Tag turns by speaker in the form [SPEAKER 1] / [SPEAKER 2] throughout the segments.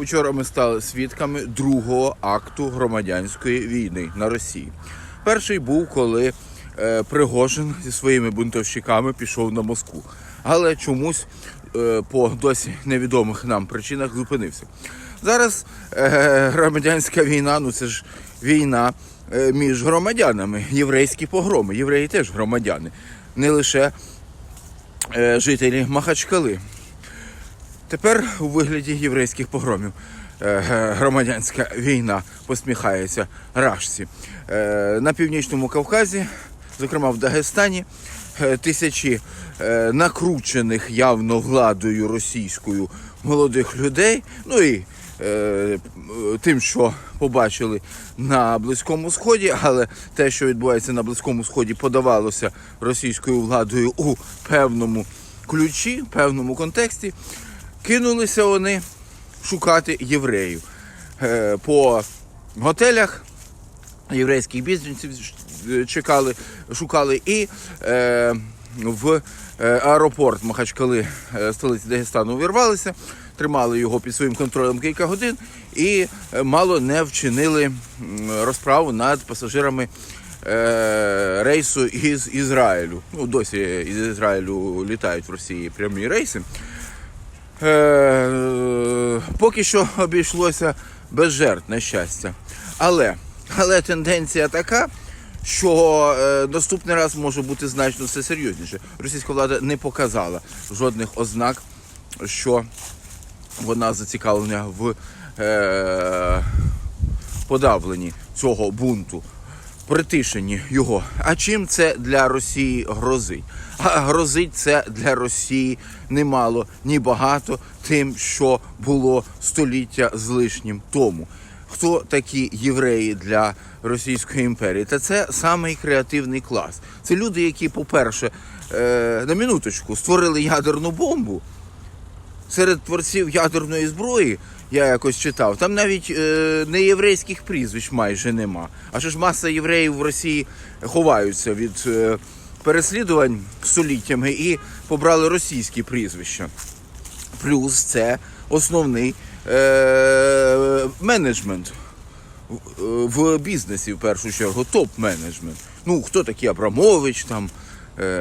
[SPEAKER 1] Учора ми стали свідками другого акту громадянської війни на Росії. Перший був, коли е, Пригожин зі своїми бунтовщиками пішов на Москву, але чомусь е, по досі невідомих нам причинах зупинився. Зараз е, громадянська війна, ну це ж війна е, між громадянами, єврейські погроми. Євреї теж громадяни, не лише е, жителі Махачкали. Тепер у вигляді єврейських погромів е, громадянська війна посміхається рашці. Е, На північному Кавказі, зокрема в Дагестані, е, тисячі накручених явно владою російською молодих людей, ну і тим, що побачили на Близькому Сході, але те, що відбувається на Близькому Сході, подавалося російською владою у певному ключі, певному контексті. Кинулися вони шукати євреїв Е, по готелях. Єврейських бізнесів чекали, шукали і е, в е, аеропорт Махачкали, столиці Дагестану, увірвалися, тримали його під своїм контролем кілька годин і мало не вчинили розправу над пасажирами рейсу із Ізраїлю. Ну, досі із Ізраїлю літають в Росії прямі рейси. Е, поки що обійшлося без жертв, на щастя. Але, але тенденція така, що е, наступний раз може бути значно все серйозніше. Російська влада не показала жодних ознак, що вона зацікавлена в е, подавленні цього бунту, притишенні його. А чим це для Росії грозить? А грозить це для Росії немало, ні багато тим, що було століття з лишнім тому. Хто такі євреї для Російської імперії? Та це самий креативний клас. Це люди, які, по-перше, е, на минуточку створили ядерну бомбу серед творців ядерної зброї, я якось читав, там навіть е, не єврейських прізвищ майже нема. А що ж маса євреїв в Росії ховаються від е, переслідувань століттями і побрали російські прізвища. Плюс це основний е, менеджмент в- в бізнесі, в першу чергу, топ-менеджмент. Ну, хто такий Абрамович, там, е,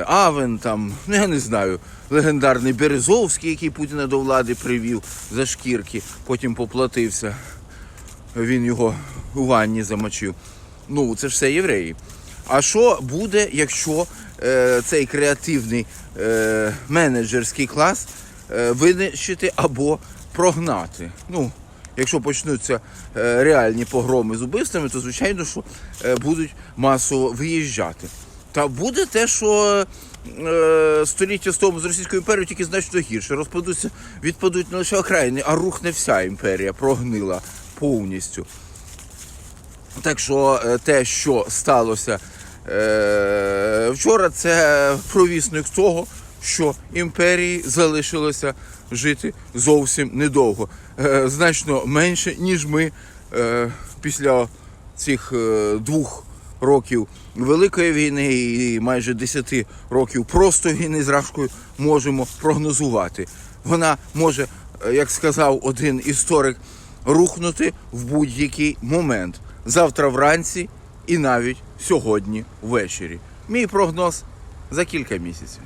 [SPEAKER 1] Авен, там, ну я не знаю, легендарний Березовський, який Путіна до влади привів за шкірки, потім поплатився. Він його у ванні замочив. Ну, це ж все євреї. А що буде, якщо е, цей креативний е, менеджерський клас е, винищити або прогнати? Ну, якщо почнуться е, реальні погроми з убивствами, то звичайно, що е, будуть масово виїжджати. Та буде те, що е, століття з тому з Російською імперією тільки значно гірше. Розпадуться, відпадуть не лише окраїни, а рухне вся імперія, прогнила повністю. Так що е, те, що сталося е, вчора, це провісник того, що імперії залишилося жити зовсім недовго. Е, значно менше, ніж ми е, після цих е, двох років Великої війни і майже 10 років просто війни з Рашкою можемо прогнозувати. Вона може, е, як сказав один історик, рухнути в будь-який момент. Завтра вранці і навіть сьогодні ввечері. Мій прогноз за кілька місяців.